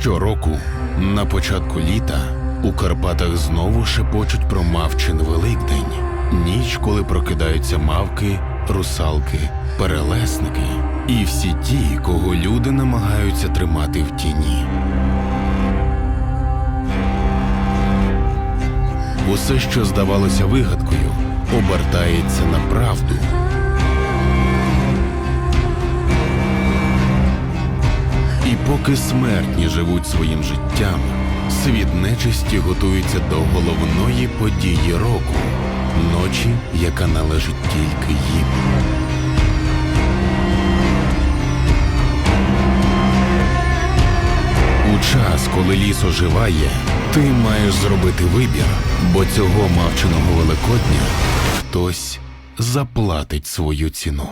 Щороку, на початку літа, у Карпатах знову шепочуть про мавчин Великдень, ніч, коли прокидаються мавки, русалки, перелесники і всі ті, кого люди намагаються тримати в тіні. Усе, що здавалося вигадкою, обертається на правду. Поки смертні живуть своїм життям, світ нечисті готується до головної події року ночі, яка належить тільки їм. У час, коли ліс оживає, ти маєш зробити вибір, бо цього мавчиного Великодня хтось заплатить свою ціну.